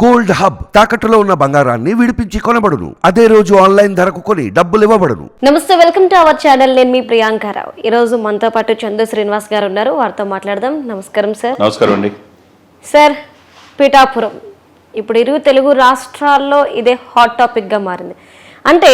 Gold hub తాకట్టులో ఉన్న బంగారాన్ని విడిపించి కొనబడును. అదే రోజు ఆన్లైన్ ధరకు కొని డబ్బులు ఇవ్వబడును. నమస్తే వెల్కమ్ టు అవర్ ఛానల్. నేను మీ ప్రియాంకారావు ఈ రోజు మనతో పాటు చందు శ్రీనివాస్ గారు ఉన్నారు. వారితో మాట్లాడదాం. నమస్కారం సార్. నమస్కారం అండి. సార్ పిఠాపురం. ఇప్పుడు ఇరు తెలుగు రాష్ట్రాల్లో ఇదే హాట్ టాపిక్గా మారింది. అంటే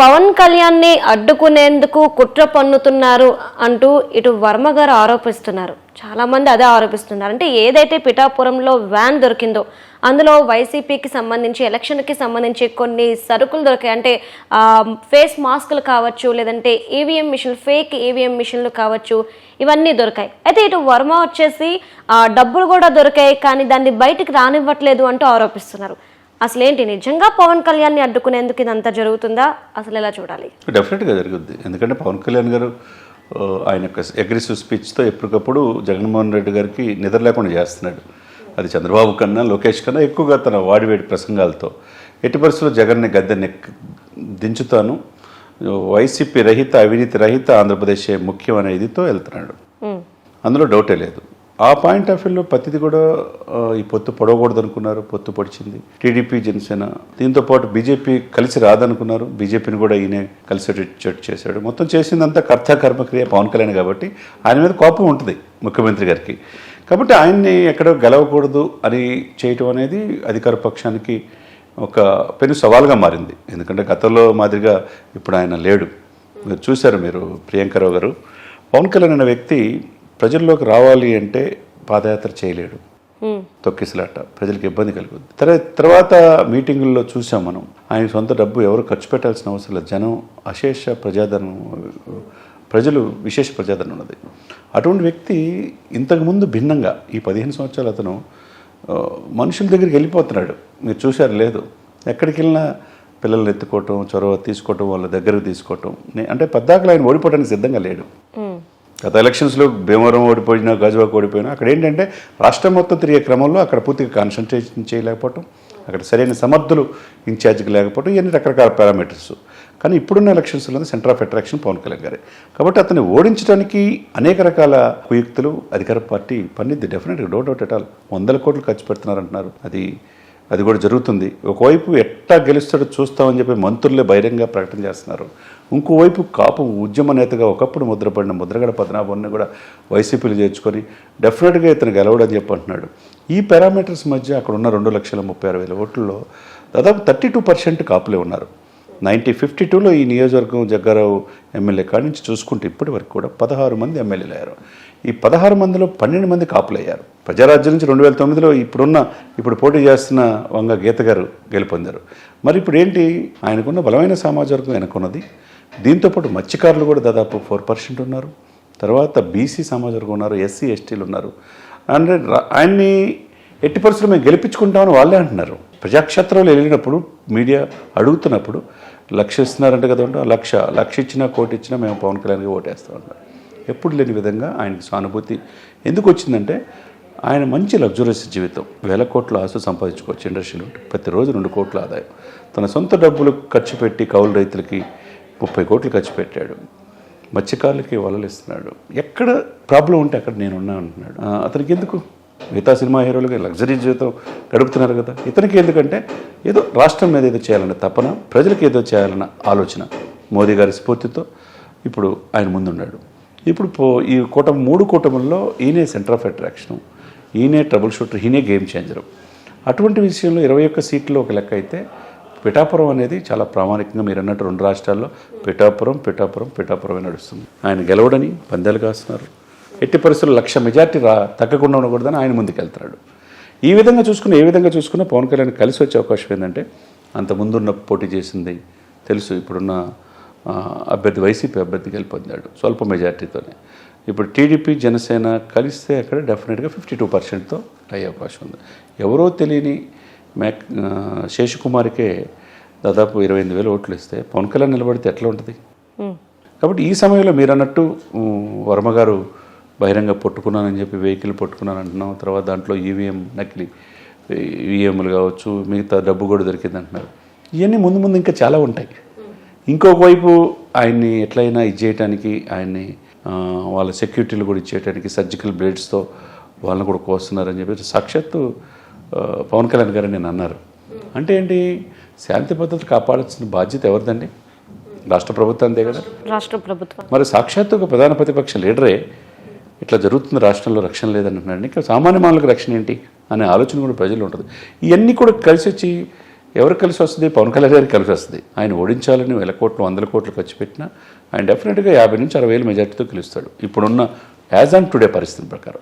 పవన్ కళ్యాణ్ని అడ్డుకునేందుకు కుట్ర పన్నుతున్నారు అంటూ ఇటు వర్మ గారు ఆరోపిస్తున్నారు. చాలామంది అదే ఆరోపిస్తున్నారు. అంటే ఏదైతే పిఠాపురంలో వ్యాన్ దొరికిందో అందులో వైసీపీకి సంబంధించి ఎలక్షన్కి సంబంధించి కొన్ని సరుకులు దొరికాయి. అంటే ఫేస్ మాస్కులు కావచ్చు లేదంటే ఈవీఎం మిషన్లు ఫేక్ ఈవీఎం మిషన్లు కావచ్చు ఇవన్నీ దొరికాయి. అయితే ఇటు వర్మ వచ్చేసి డబ్బులు కూడా దొరికాయి కానీ దాన్ని బయటికి రానివ్వట్లేదు అంటూ ఆరోపిస్తున్నారు. అసలు ఏంటి నిజంగా పవన్ కళ్యాణ్ని అడ్డుకునేందుకు ఇదంతా జరుగుతుందా? అసలు ఎలా చూడాలి? డెఫినెట్గా జరుగుద్ది. ఎందుకంటే పవన్ కళ్యాణ్ గారు ఆయన యొక్క అగ్రెసివ్ స్పీచ్తో ఎప్పటికప్పుడు జగన్మోహన్ రెడ్డి గారికి నిద్ర లేకుండా చేస్తున్నాడు. అది చంద్రబాబు కన్నా లోకేష్ కన్నా ఎక్కువగా తన వాడివేడి ప్రసంగాలతో. ఎట్టి పరిస్థితుల్లో జగన్ని గద్దెని దించుతాను. వైసీపీ రహిత అవినీతి రహిత ఆంధ్రప్రదేశ్ ముఖ్యం అనే ఇదితో వెళ్తున్నాడు. అందులో డౌటే లేదు. ఆ పాయింట్ ఆఫ్ వ్యూలో ప్రతిది కూడా ఈ పొత్తు పొడవకూడదు అనుకున్నారు పొత్తు పొడిచింది. టీడీపీ జనసేన దీంతో పాటు బీజేపీ కలిసి రాదనుకున్నారు. బీజేపీని కూడా ఈయనే చెట్టు చేశాడు. మొత్తం చేసిందంతా కర్త కర్మక్రియ పవన్ కళ్యాణ్ కాబట్టి ఆయన మీద కోపం ఉంటుంది ముఖ్యమంత్రి గారికి. కాబట్టి ఆయన్ని ఎక్కడో గెలవకూడదు అని చేయటం అనేది అధికార పక్షానికి ఒక పెను సవాల్గా మారింది. ఎందుకంటే గతంలో మాదిరిగా ఇప్పుడు ఆయన లేడు. మీరు చూశారు మీరు ప్రియాంకరావు గారు. పవన్ కళ్యాణ్ అనే వ్యక్తి ప్రజల్లోకి రావాలి అంటే పాదయాత్ర చేయలేడు. తొక్కిసలాట. ప్రజలకు ఇబ్బంది కలుగుద్ది. తర్వాత తర్వాత మీటింగుల్లో చూసాం మనం. ఆయన సొంత డబ్బు ఎవరు ఖర్చు పెట్టాల్సిన అవసరం లేదు. జనం అశేష ప్రజాదరణ ప్రజలు విశేష ప్రజాదరణ ఉన్నది. అటువంటి వ్యక్తి ఇంతకుముందు భిన్నంగా ఈ పదిహేను సంవత్సరాలు అతను మనుషుల దగ్గరికి వెళ్ళిపోతున్నాడు. మీరు చూశారు లేదు. ఎక్కడికి వెళ్ళినా పిల్లల్ని ఎత్తుకోవటం చొరవ తీసుకోవటం వాళ్ళ దగ్గరకు తీసుకోవటం. అంటే పద్దాకలు ఆయన ఓడిపోవడానికి సిద్ధంగా లేడు. గత ఎలక్షన్స్లో భీమవరం ఓడిపోయినా గాజువాక్ ఓడిపోయినా అక్కడ ఏంటంటే రాష్ట్రం మొత్తం తిరిగే క్రమంలో అక్కడ పూర్తిగా కాన్సన్ట్రేషన్ చేయలేకపోవటం అక్కడ సరైన సమర్థులు ఇన్ఛార్జ్కి లేకపోవడం ఇవన్నీ రకరకాల పారామీటర్స్ కానీ ఇప్పుడున్న ఎలక్షన్స్లో centre of attraction Pawan Kalyan గారే. కాబట్టి అతన్ని ఓడించడానికి అనేక రకాల కుయుక్తులు అధికార పార్టీ పన్నిద్ది డెఫినెట్గా డౌట్ అవుట్ ఎట్ ఆల్ వందల కోట్లు ఖర్చు పెడుతున్నారంటున్నారు. అది అది కూడా జరుగుతుంది. ఒకవైపు ఎట్టా గెలుస్తాడో చూస్తామని చెప్పి మంత్రులే బహిరంగ ప్రకటన చేస్తున్నారు. ఇంకోవైపు కాపు ఉద్యమ నేతగా ఒకప్పుడు ముద్రపడిన ముద్రగడ పద్మనాభాన్ని కూడా వైసీపీలు చేర్చుకొని డెఫినెట్గా ఇతను గెలవడని చెప్పి అంటున్నాడు. ఈ పారామీటర్స్ మధ్య అక్కడ ఉన్న రెండు లక్షల ముప్పై ఆరు వేల ఓట్లలో దాదాపు థర్టీ టూ పర్సెంట్ కాపులే ఉన్నారు. నైన్టీ ఫిఫ్టీ టూలో ఈ నియోజకవర్గం జగ్గారావు ఎమ్మెల్యే కాడి నుంచి చూసుకుంటే ఇప్పటి వరకు కూడా పదహారు మంది ఎమ్మెల్యేలు అయ్యారు. ఈ పదహారు మందిలో పన్నెండు మంది కాపులయ్యారు ప్రజారాజ్యం నుంచి రెండు వేల తొమ్మిదిలో ఇప్పుడున్న ఇప్పుడు పోటీ చేస్తున్న వంగ గీత గారు గెలుపొందారు. మరి ఇప్పుడు ఏంటి? ఆయనకున్న బలమైన సమాజ వర్గం వెనుకున్నది దీంతోపాటు మత్స్యకారులు కూడా దాదాపు ఫోర్ పర్సెంట్ ఉన్నారు. తర్వాత బీసీ సమాజ ఉన్నారు ఎస్సీ ఎస్టీలు ఉన్నారు. అంటే ఆయన్ని ఎట్టి పరిస్థితులు మేము గెలిపించుకుంటామని వాళ్ళే అంటున్నారు. ప్రజాక్షేత్రంలో వెళ్ళినప్పుడు మీడియా అడుగుతున్నప్పుడు లక్ష ఇస్తున్నారంట కదా ఆ లక్ష లక్ష ఇచ్చినా కోటి ఇచ్చినా మేము పవన్ కళ్యాణ్కి ఓటేస్తామన్నారు ఎప్పుడు లేని విధంగా ఆయనకి సానుభూతి ఎందుకు వచ్చిందంటే ఆయన మంచి లగ్జరీస్ జీవితం. వేల కోట్ల ఆశ సంపాదించుకోవచ్చు ఇండస్ట్రీలో ఉంటే. ప్రతిరోజు రెండు కోట్ల ఆదాయం. తన సొంత డబ్బులు ఖర్చు పెట్టి కౌలు రైతులకి ముప్పై కోట్లు ఖర్చు పెట్టాడు. మత్స్యకారులకి వలలు ఇస్తున్నాడు. ఎక్కడ ప్రాబ్లం ఉంటే అక్కడ నేను ఉన్నా అంటున్నాడు. అతనికి ఎందుకు? మిగతా సినిమా హీరోలుగా లగ్జరీ జీవితం గడుపుతున్నారు కదా. ఇతనికి ఎందుకంటే ఏదో రాష్ట్రం మీద ఏదో చేయాలన్న తపన ప్రజలకు ఏదో చేయాలన్న ఆలోచన మోదీ గారి స్ఫూర్తితో ఇప్పుడు ఆయన ముందున్నాడు ఇప్పుడు పో ఈ కూటమి మూడు కూటముల్లో ఈయనే సెంటర్ ఆఫ్ అట్రాక్షన్ ఈయనే ట్రబుల్ షూటర్ ఈయనే గేమ్ చేంజరు. అటువంటి విషయంలో ఇరవై ఒక్క సీట్లు ఒక లెక్క అయితే పిఠాపురం అనేది చాలా ప్రామాణికంగా మీరు అన్నట్టు రెండు రాష్ట్రాల్లో పిఠాపురం పిఠాపురం పిఠాపురమే నడుస్తుంది. ఆయన గెలవడని పందాలు కాస్తున్నారు. ఎట్టి పరిస్థితులు లక్ష మెజార్టీ రా తగ్గకుండా ఉండకూడదని ఆయన ముందుకెళ్తున్నాడు ఈ విధంగా చూసుకుని ఏ విధంగా చూసుకున్నా పవన్ కళ్యాణ్ కలిసి వచ్చే అవకాశం ఏంటంటే అంత ముందున్న పోటీ చేసింది తెలుసు ఇప్పుడున్న అభ్యర్థి వైసీపీ అభ్యర్థి గెలుపొందాడు స్వల్ప మెజార్టీతోనే. ఇప్పుడు టీడీపీ జనసేన కలిస్తే అక్కడ డెఫినెట్గా ఫిఫ్టీ టూ పర్సెంట్తో అయ్యే అవకాశం ఉంది. ఎవరో తెలియని మ్యాక్ ఆ, శేషకుమార్కే దాదాపు ఇరవై ఎనిమిది వేలు ఓట్లు ఇస్తే పవన్ కళ్యాణ్ నిలబడితే ఎట్లా ఉంటుంది? కాబట్టి ఈ సమయంలో మీరు అన్నట్టు వర్మ గారు బహిరంగ పట్టుకున్నానని చెప్పి వెహికల్ పట్టుకున్నాను అంటున్నాం తర్వాత దాంట్లో ఈవీఎం నకిలీ ఈవీఎంలు కావచ్చు మిగతా డబ్బు కూడా దొరికింది అంటున్నారు. ఇవన్నీ ముందు ముందు ఇంకా చాలా ఉంటాయి. ఇంకొక వైపు ఆయన్ని ఎట్లయినా ఇది చేయటానికి ఆయన్ని వాళ్ళ సెక్యూరిటీలు కూడా ఇచ్చేయడానికి సర్జికల్ బ్లేడ్స్తో వాళ్ళని కూడా కోస్తున్నారని చెప్పి సాక్షాత్తు పవన్ కళ్యాణ్ గారు నేను అన్నారు. అంటే ఏంటి? శాంతి భద్రతలు కాపాడాల్సిన బాధ్యత ఎవరిదండి? రాష్ట్ర ప్రభుత్వందే కదా? రాష్ట్ర ప్రభుత్వం. మరి సాక్షాత్తు ఒక ప్రధాన ప్రతిపక్ష లీడరే ఇట్లా జరుగుతుంది రాష్ట్రంలో రక్షణ లేదంటున్నాడు ఇంకా సామాన్య మానవులకు రక్షణ ఏంటి? అనే ఆలోచన కూడా ప్రజలు ఉంటుంది. ఇవన్నీ కూడా కలిసి వచ్చి ఎవరు కలిసి వస్తుంది? పవన్ కళ్యాణ్ గారికి కలిసి వస్తుంది. ఆయన ఓడించాలని వేల కోట్లు వందల కోట్లు ఖర్చు పెట్టినా ఆయన డెఫినెట్గా యాభై నుంచి అరవై వేల మెజార్టీతో గెలుస్తాడు. ఇప్పుడున్న యాజ్ ఆన్ టుడే పరిస్థితి ప్రకారం.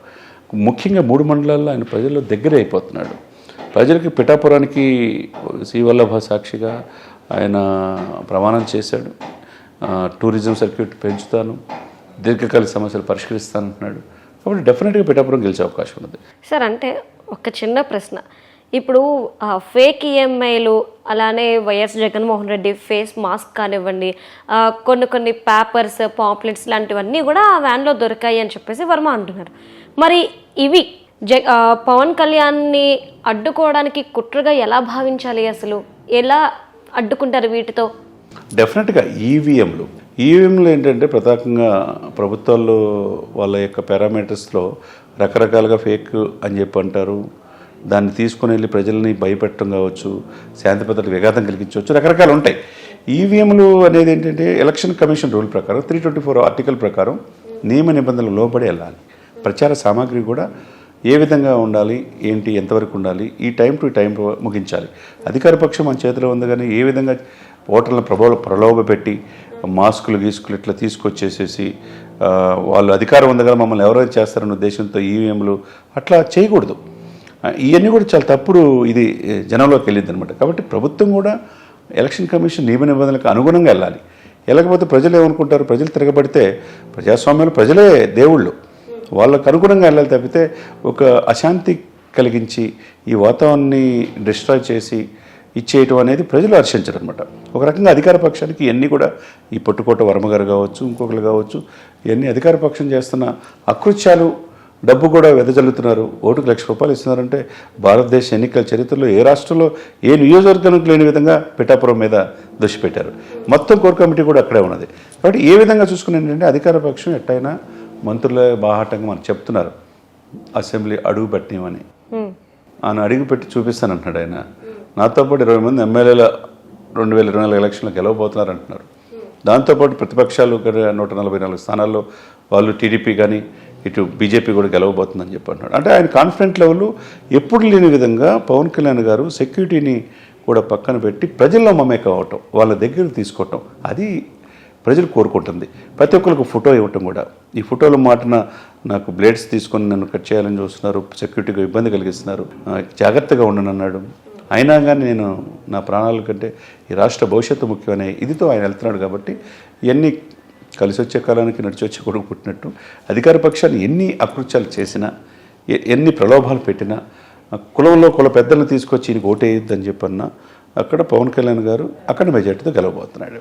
ముఖ్యంగా మూడు మండలాల్లో ఆయన ప్రజల్లో దగ్గర అయిపోతున్నాడు. ప్రజలకి పిఠాపురానికి శ్రీవల్లభ సాక్షిగా ఆయన ప్రమాణం చేశాడు. టూరిజం సర్క్యూట్ పెంచుతాను. దీర్ఘకాలిక సమస్యలు పరిష్కరిస్తానంటున్నాడు. కాబట్టి డెఫినెట్గా పిఠాపురం గెలిచే అవకాశం ఉంది సార్ అంటే ఒక చిన్న ప్రశ్న. ఇప్పుడు ఫేక్ ఈఎంఐలు అలానే YS Jaganmohan Reddy face mask కానివ్వండి కొన్ని కొన్ని పేపర్స్ పాంప్లెట్స్ లాంటివన్నీ కూడా ఆ వ్యాన్లో దొరికాయి అని చెప్పేసి వర్మ అంటున్నారు. మరి ఇవి జ పవన్ కళ్యాణ్ని అడ్డుకోవడానికి కుట్రగా ఎలా భావించాలి అసలు? ఎలా అడ్డుకుంటారు వీటితో? డెఫినెట్గా ఈవీఎంలు. ఈవీఎంలు ఏంటంటే ప్రత్యేకంగా ప్రభుత్వాల్లో వాళ్ళ యొక్క పారామీటర్స్లో రకరకాలుగా ఫేక్ అని చెప్పి అంటారు. దాన్ని తీసుకొని వెళ్ళి ప్రజల్ని భయపెట్టడం కావచ్చు శాంతి భద్రతకు విఘాతం కలిగించవచ్చు రకరకాలు ఉంటాయి. ఈవీఎంలు అనేది ఏంటంటే ఎలక్షన్ కమిషన్ రూల్ ప్రకారం త్రీ ట్వంటీ ఫోర్ ఆర్టికల్ ప్రకారం నియమ నిబంధనలు లోబడి వెళ్ళాలి. ప్రచార సామాగ్రి కూడా ఏ విధంగా ఉండాలి ఏంటి ఎంతవరకు ఉండాలి ఈ టైం టు టైం ముగించాలి. అధికార పక్షం మన చేతిలో ఉంది కానీ ఏ విధంగా ఓటర్లను ప్రభావ ప్రలోభ పెట్టి మాస్కులు గీసుకులు ఇట్లా తీసుకొచ్చేసేసి వాళ్ళు అధికారం ఉంది కదా మమ్మల్ని ఎవరైనా చేస్తారన్న ఉద్దేశంతో ఈవీఎంలు అట్లా చేయకూడదు. ఇవన్నీ కూడా చాలా తప్పుడు ఇది జనంలోకి వెళ్ళింది అనమాట కాబట్టి ప్రభుత్వం కూడా ఎలక్షన్ కమిషన్ నియమ నిబంధనలకు అనుగుణంగా వెళ్ళాలి. వెళ్ళకపోతే ప్రజలు ఏమనుకుంటారు? ప్రజలు తిరగబడితే ప్రజాస్వామ్యంలో ప్రజలే దేవుళ్ళు. వాళ్ళకు అనుగుణంగా వెళ్ళాలి తప్పితే ఒక అశాంతి కలిగించి ఈ వాతావరణాన్ని డిస్ట్రాయ్ చేసి ఇచ్చేయటం అనేది ప్రజలు హర్షించరు అనమాట ఒక రకంగా అధికార పక్షానికి ఇవన్నీ కూడా ఈ పట్టుకోట వర్మగారు కావచ్చు ఇంకొకరు కావచ్చు ఇవన్నీ అధికార పక్షం చేస్తున్న అకృత్యాలు డబ్బు కూడా వెదజల్లుతున్నారు. ఓటుకు లక్ష రూపాయలు ఇస్తున్నారంటే భారతదేశ ఎన్నికల చరిత్రలో ఏ రాష్ట్రంలో ఏ నియోజకవర్గానికి లేని విధంగా పిఠాపురం మీద దృష్టి పెట్టారు. మొత్తం కోర్ కమిటీ కూడా అక్కడే ఉన్నది. కాబట్టి ఏ విధంగా చూసుకుని ఏంటంటే అధికార పక్షం ఎట్టయినా మంత్రుల బాహాటంగా మనకు చెప్తున్నారు అసెంబ్లీ అడుగు పెట్టినవని హ్మ్. ఆయన అడిగి పెట్టి చూపిస్తానంటున్నాడు ఆయన. నాతో పాటు ఇరవై మంది ఎమ్మెల్యేల రెండు వేల ఇరవై నాలుగు ఎలక్షన్లో గెలవబోతున్నారు అంటున్నారు. దాంతోపాటు ప్రతిపక్షాలు నూట నలభై నాలుగు స్థానాల్లో వాళ్ళు టీడీపీ కానీ ఇటు బీజేపీ కూడా గెలవబోతుందని చెప్పి అంటున్నాడు. అంటే ఆయన కాన్ఫిడెంట్ లెవెల్ ఎప్పుడు లేని విధంగా పవన్ కళ్యాణ్ గారు సెక్యూరిటీని కూడా పక్కన పెట్టి ప్రజల్లో మమేకం అవటం వాళ్ళ దగ్గర తీసుకోవటం అది ప్రజలు కోరుకుంటుంది. ప్రతి ఒక్కరికి ఫోటో ఇవ్వటం కూడా. ఈ ఫోటోలు మాటన నాకు బ్లేడ్స్ తీసుకొని నన్ను కట్ చేయాలని చూస్తున్నారు. సెక్యూరిటీగా ఇబ్బంది కలిగిస్తున్నారు. జాగ్రత్తగా ఉండను అన్నాడు. అయినా కానీ నేను నా ప్రాణాల కంటే ఈ రాష్ట్ర భవిష్యత్తు ముఖ్యమనే ఇదితో ఆయన వెళ్తున్నాడు కాబట్టి ఇవన్నీ కలిసి వచ్చే కాలానికి నడిచి వచ్చే కొడుకు పుట్టినట్టు. అధికార పక్షాన్ని ఎన్ని అకృత్యాలు చేసినా ఎన్ని ప్రలోభాలు పెట్టినా కులంలో కుల పెద్దలను తీసుకొచ్చి ఈయనకి ఓటేయొద్దని చెప్పన్నా అక్కడ పవన్ కళ్యాణ్ గారు అక్కడ మెజార్టీతో గెలవబోతున్నాడు.